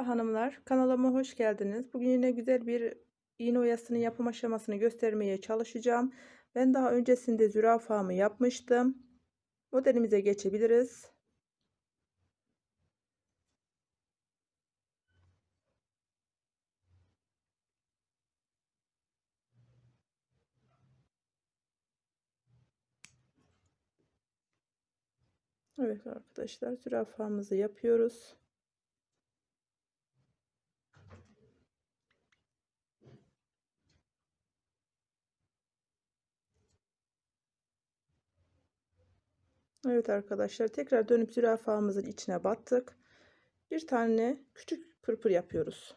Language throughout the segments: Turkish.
Merhaba hanımlar, kanalıma hoş geldiniz. Bugün yine güzel bir iğne oyasının yapım aşamasını göstermeye çalışacağım. Ben daha öncesinde zürafamı yapmıştım. Modelimize geçebiliriz. Evet arkadaşlar zürafamızı yapıyoruz. Evet arkadaşlar tekrar dönüp zürafamızın içine battık. Bir tane küçük pırpır yapıyoruz.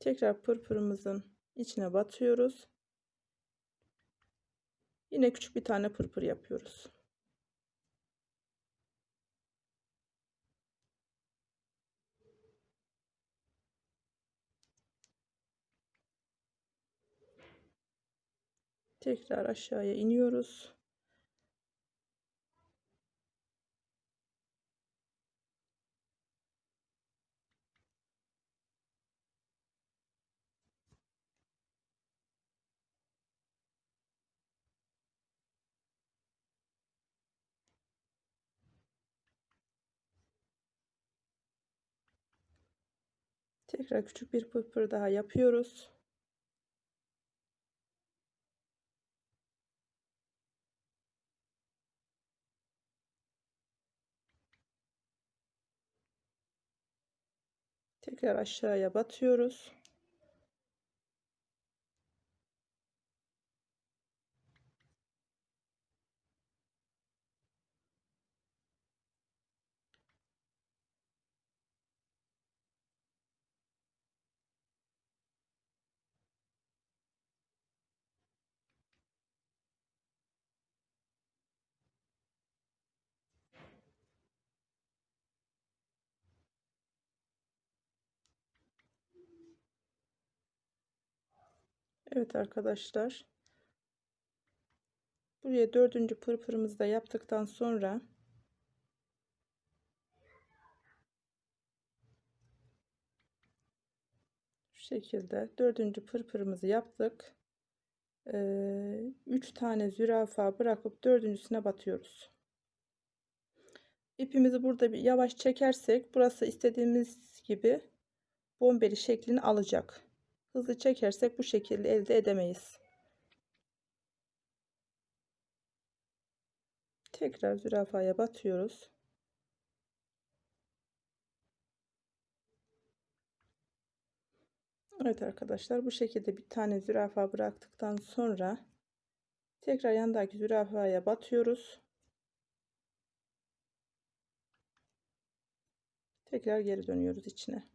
Tekrar pırpırımızın içine batıyoruz. Yine küçük bir tane pırpır yapıyoruz. Tekrar aşağıya iniyoruz. Tekrar küçük bir pırpır daha yapıyoruz. Tekrar aşağıya batıyoruz. Evet arkadaşlar. Buraya dördüncü pırpırımızı da yaptıktan sonra şu şekilde dördüncü pırpırımızı yaptık. Ee, üç tane zürafa bırakıp dördüncüsüne batıyoruz. İpimizi burada bir yavaş çekersek burası istediğimiz gibi bombeli şeklini alacak. Hızlı çekersek bu şekilde elde edemeyiz. Tekrar zürafaya batıyoruz. Evet arkadaşlar bu şekilde bir tane zürafa bıraktıktan sonra tekrar yandaki zürafaya batıyoruz. Tekrar geri dönüyoruz içine.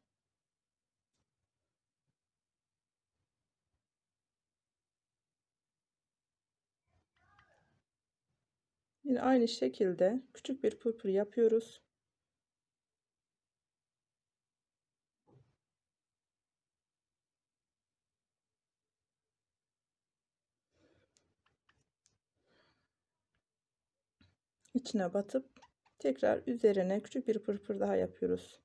Yine aynı şekilde küçük bir pırpır yapıyoruz. içine batıp tekrar üzerine küçük bir pırpır daha yapıyoruz.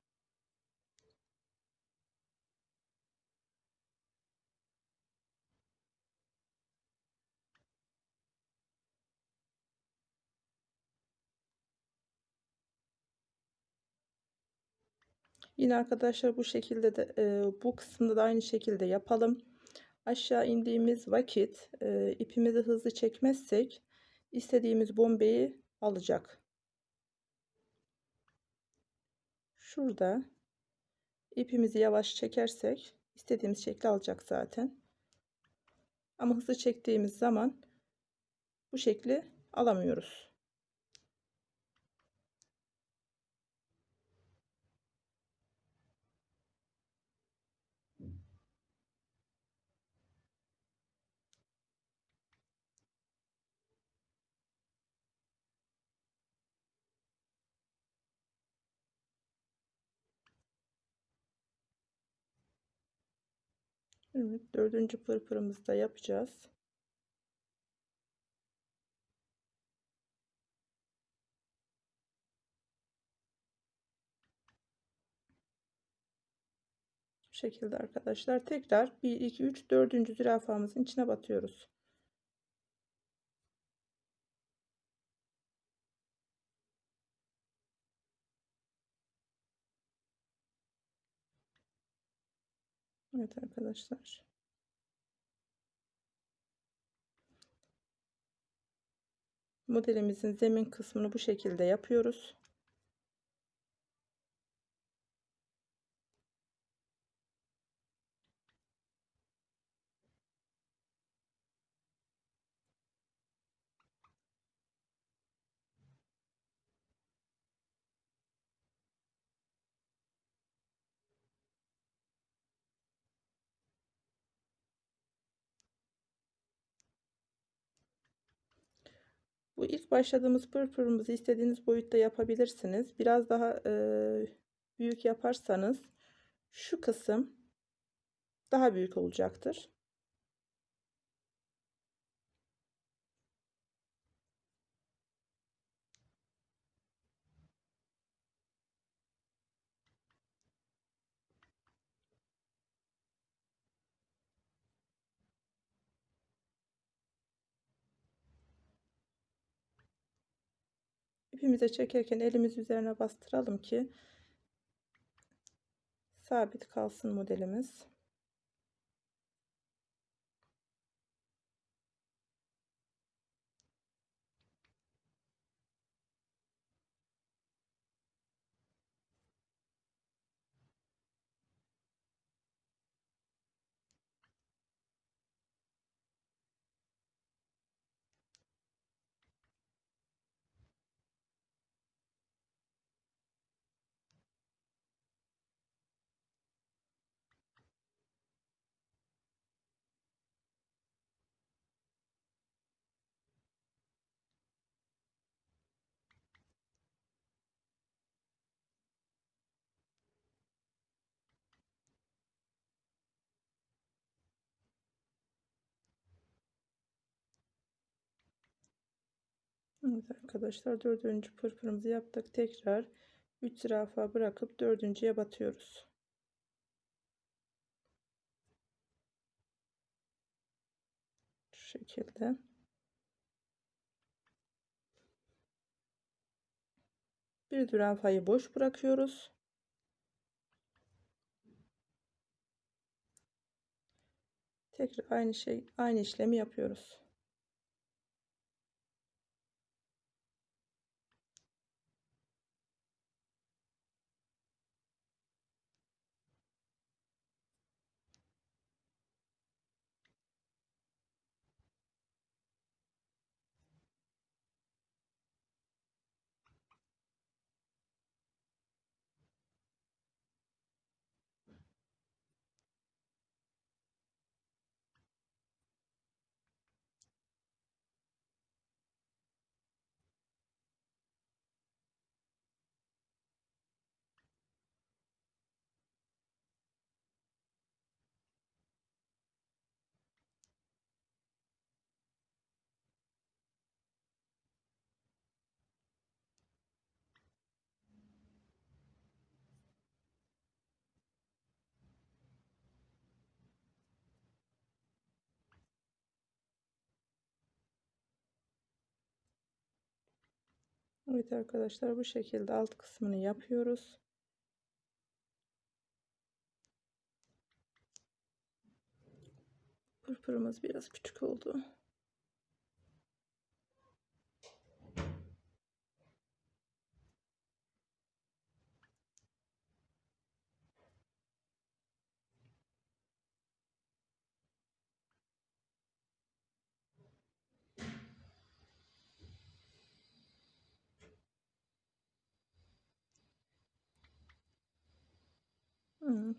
Yine arkadaşlar bu şekilde de e, bu kısımda da aynı şekilde yapalım. Aşağı indiğimiz vakit e, ipimizi hızlı çekmezsek istediğimiz bombeyi alacak. Şurada ipimizi yavaş çekersek istediğimiz şekli alacak zaten. Ama hızlı çektiğimiz zaman bu şekli alamıyoruz. Evet, dördüncü pırpırımızı da yapacağız. Bu şekilde arkadaşlar tekrar 1 2 3 4. zürafamızın içine batıyoruz. Evet arkadaşlar. Modelimizin zemin kısmını bu şekilde yapıyoruz. Bu ilk başladığımız pırpırımızı istediğiniz boyutta yapabilirsiniz. Biraz daha e, büyük yaparsanız şu kısım daha büyük olacaktır. İpimize çekerken elimiz üzerine bastıralım ki sabit kalsın modelimiz. Evet arkadaşlar dördüncü pırpırımızı yaptık. Tekrar 3 zürafa bırakıp dördüncüye batıyoruz. Şu şekilde. Bir zürafayı boş bırakıyoruz. Tekrar aynı şey aynı işlemi yapıyoruz. Evet arkadaşlar bu şekilde alt kısmını yapıyoruz. Pırpırımız biraz küçük oldu.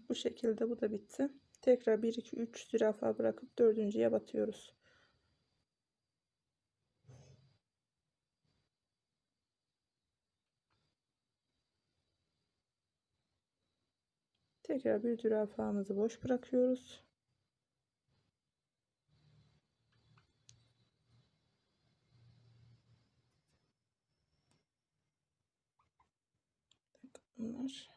Bu şekilde bu da bitti. Tekrar 1 2 3 zürafa bırakıp dördüncüye batıyoruz. Tekrar bir zürafamızı boş bırakıyoruz. Bunlar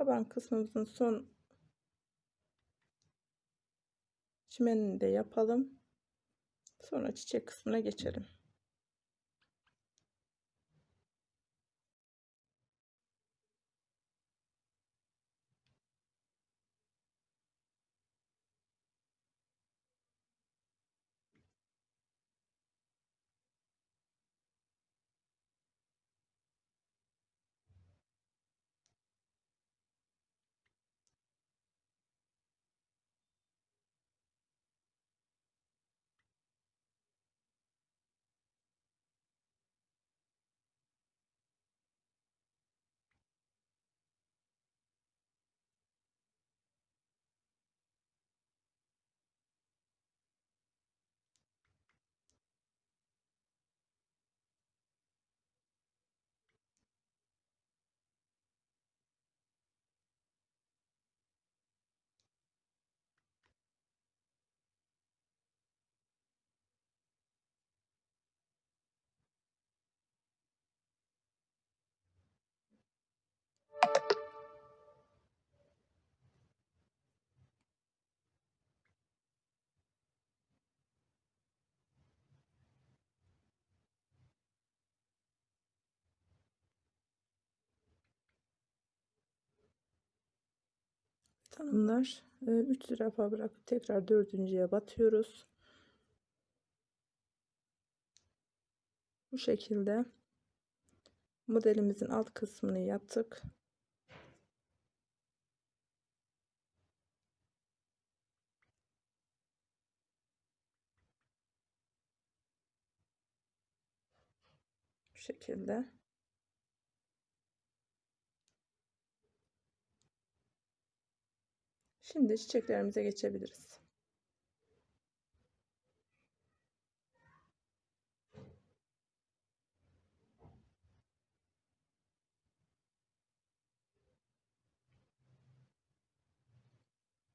Taban kısmımızın son çimenini de yapalım. Sonra çiçek kısmına geçelim. Tanımlar 3 zürafa bırakıp tekrar dördüncüye batıyoruz. Bu şekilde modelimizin alt kısmını yaptık. Şekilde. Şimdi çiçeklerimize geçebiliriz.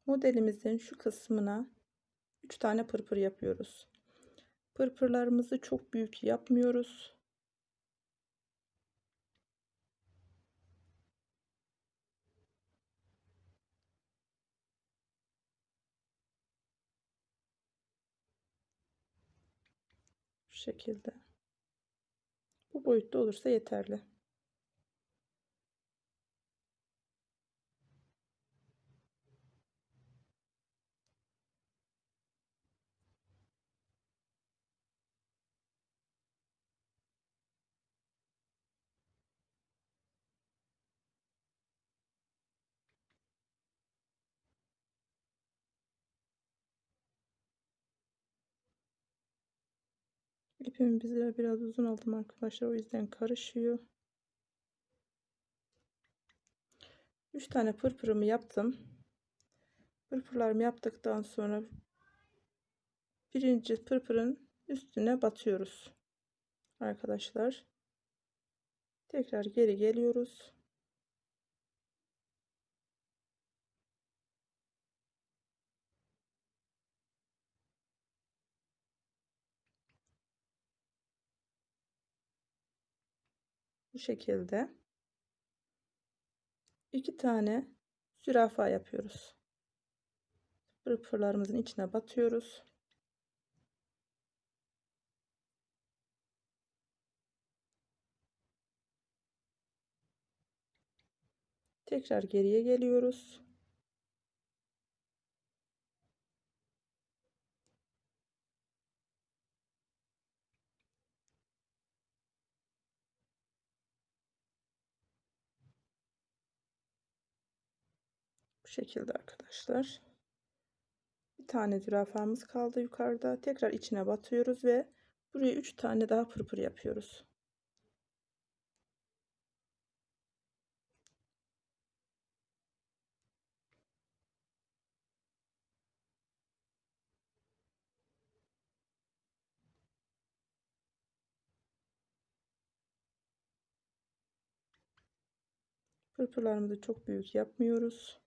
Modelimizin şu kısmına 3 tane pırpır yapıyoruz. Pırpırlarımızı çok büyük yapmıyoruz. Şekilde. Bu boyutta olursa yeterli. İpimi bize biraz uzun aldım arkadaşlar. O yüzden karışıyor. 3 tane pırpırımı yaptım. Pırpırlarımı yaptıktan sonra birinci pırpırın üstüne batıyoruz. Arkadaşlar. Tekrar geri geliyoruz. Bu şekilde iki tane zürafa yapıyoruz. Pırpırlarımızın içine batıyoruz. Tekrar geriye geliyoruz. Şekilde arkadaşlar. Bir tane zürafamız kaldı yukarıda. Tekrar içine batıyoruz ve buraya 3 tane daha pırpır yapıyoruz. Pırpırlarımızı çok büyük yapmıyoruz.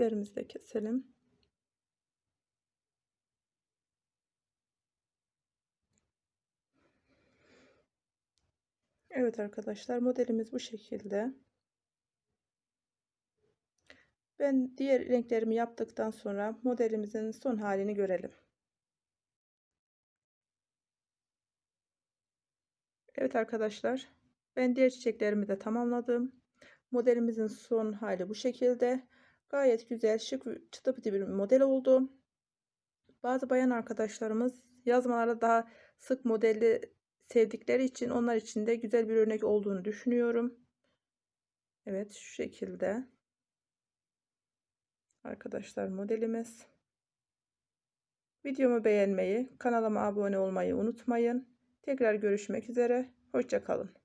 İplerimizi de keselim. Evet arkadaşlar modelimiz bu şekilde. Ben diğer renklerimi yaptıktan sonra modelimizin son halini görelim. Evet arkadaşlar ben diğer çiçeklerimi de tamamladım. Modelimizin son hali bu şekilde. Gayet güzel şık çıtı pıtı bir model oldu. Bazı bayan arkadaşlarımız yazmalarda daha sık modelli sevdikleri için onlar için de güzel bir örnek olduğunu düşünüyorum. Evet şu şekilde. Arkadaşlar modelimiz. Videomu beğenmeyi, kanalıma abone olmayı unutmayın. Tekrar görüşmek üzere. Hoşçakalın.